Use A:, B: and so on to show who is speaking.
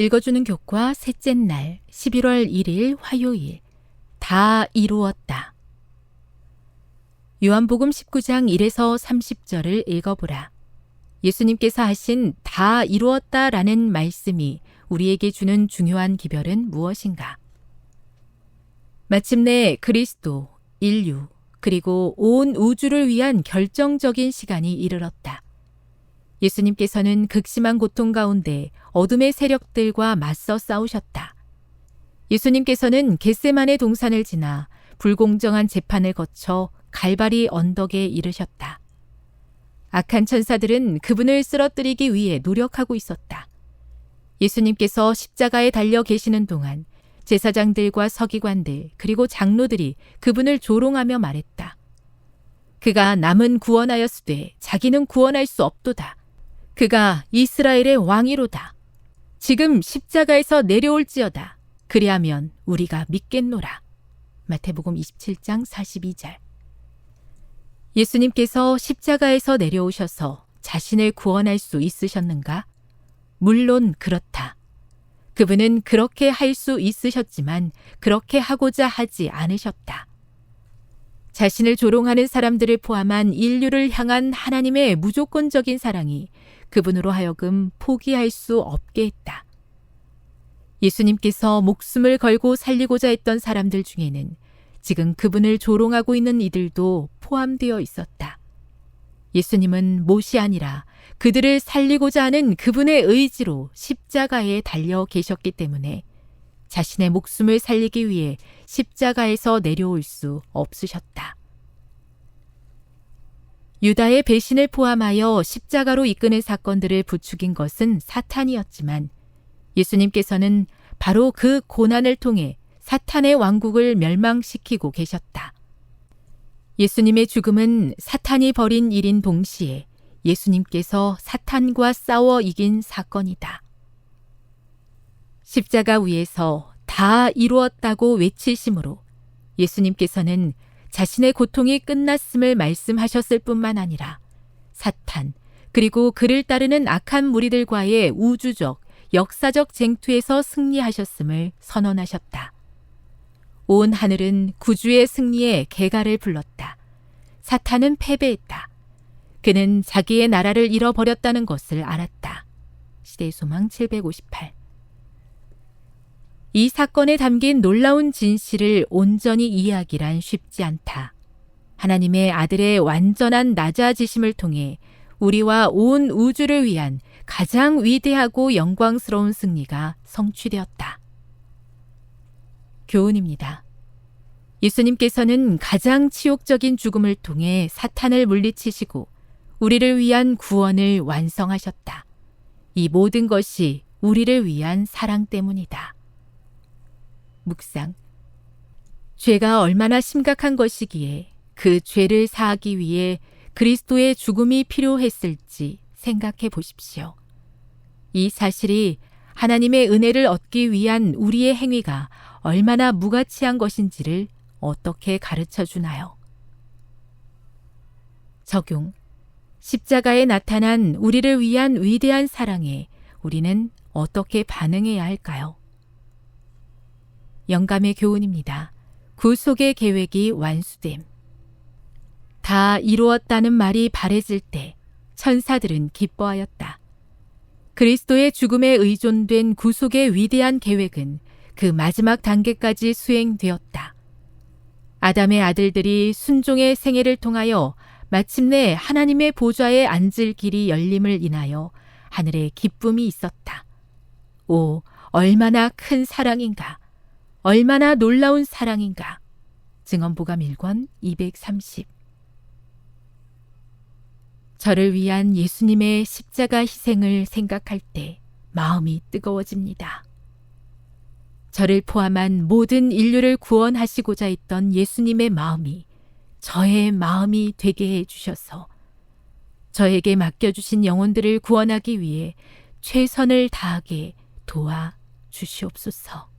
A: 읽어주는 교과 셋째 날 11월 1일 화요일 다 이루었다. 요한복음 19장 1에서 30절을 읽어보라. 예수님께서 하신 다 이루었다 라는 말씀이 우리에게 주는 중요한 기별은 무엇인가? 마침내 그리스도, 인류, 그리고 온 우주를 위한 결정적인 시간이 이르렀다. 예수님께서는 극심한 고통 가운데 어둠의 세력들과 맞서 싸우셨다. 예수님께서는 겟세만의 동산을 지나 불공정한 재판을 거쳐 갈바리 언덕에 이르셨다. 악한 천사들은 그분을 쓰러뜨리기 위해 노력하고 있었다. 예수님께서 십자가에 달려 계시는 동안 제사장들과 서기관들 그리고 장로들이 그분을 조롱하며 말했다. 그가 남은 구원하였으되 자기는 구원할 수 없도다. 그가 이스라엘의 왕이로다. 지금 십자가에서 내려올지어다. 그리하면 우리가 믿겠노라. 마태복음 27장 42절. 예수님께서 십자가에서 내려오셔서 자신을 구원할 수 있으셨는가? 물론 그렇다. 그분은 그렇게 할 수 있으셨지만 그렇게 하고자 하지 않으셨다. 자신을 조롱하는 사람들을 포함한 인류를 향한 하나님의 무조건적인 사랑이 그분으로 하여금 포기할 수 없게 했다. 예수님께서 목숨을 걸고 살리고자 했던 사람들 중에는 지금 그분을 조롱하고 있는 이들도 포함되어 있었다. 예수님은 못이 아니라 그들을 살리고자 하는 그분의 의지로 십자가에 달려 계셨기 때문에 자신의 목숨을 살리기 위해 십자가에서 내려올 수 없으셨다. 유다의 배신을 포함하여 십자가로 이끄는 사건들을 부추긴 것은 사탄이었지만 예수님께서는 바로 그 고난을 통해 사탄의 왕국을 멸망시키고 계셨다. 예수님의 죽음은 사탄이 벌인 일인 동시에 예수님께서 사탄과 싸워 이긴 사건이다. 십자가 위에서 다 이루었다고 외치심으로 예수님께서는 자신의 고통이 끝났음을 말씀하셨을 뿐만 아니라 사탄, 그리고 그를 따르는 악한 무리들과의 우주적, 역사적 쟁투에서 승리하셨음을 선언하셨다. 온 하늘은 구주의 승리에 개가를 불렀다. 사탄은 패배했다. 그는 자기의 나라를 잃어버렸다는 것을 알았다. 시대의 소망 758. 이 사건에 담긴 놀라운 진실을 온전히 이해하기란 쉽지 않다. 하나님의 아들의 완전한 낮아지심을 통해 우리와 온 우주를 위한 가장 위대하고 영광스러운 승리가 성취되었다. 교훈입니다. 예수님께서는 가장 치욕적인 죽음을 통해 사탄을 물리치시고 우리를 위한 구원을 완성하셨다. 이 모든 것이 우리를 위한 사랑 때문이다. 묵상. 죄가 얼마나 심각한 것이기에 그 죄를 사하기 위해 그리스도의 죽음이 필요했을지 생각해 보십시오. 이 사실이 하나님의 은혜를 얻기 위한 우리의 행위가 얼마나 무가치한 것인지를 어떻게 가르쳐 주나요? 적용. 십자가에 나타난 우리를 위한 위대한 사랑에 우리는 어떻게 반응해야 할까요? 영감의 교훈입니다. 구속의 계획이 완수됨. 다 이루었다는 말이 바래질 때 천사들은 기뻐하였다. 그리스도의 죽음에 의존된 구속의 위대한 계획은 그 마지막 단계까지 수행되었다. 아담의 아들들이 순종의 생애를 통하여 마침내 하나님의 보좌에 앉을 길이 열림을 인하여 하늘에 기쁨이 있었다. 오, 얼마나 큰 사랑인가! 얼마나 놀라운 사랑인가! 증언보감 1권 230 저를 위한 예수님의 십자가 희생을 생각할 때 마음이 뜨거워집니다. 저를 포함한 모든 인류를 구원하시고자 했던 예수님의 마음이 저의 마음이 되게 해 주셔서 저에게 맡겨주신 영혼들을 구원하기 위해 최선을 다하게 도와 주시옵소서.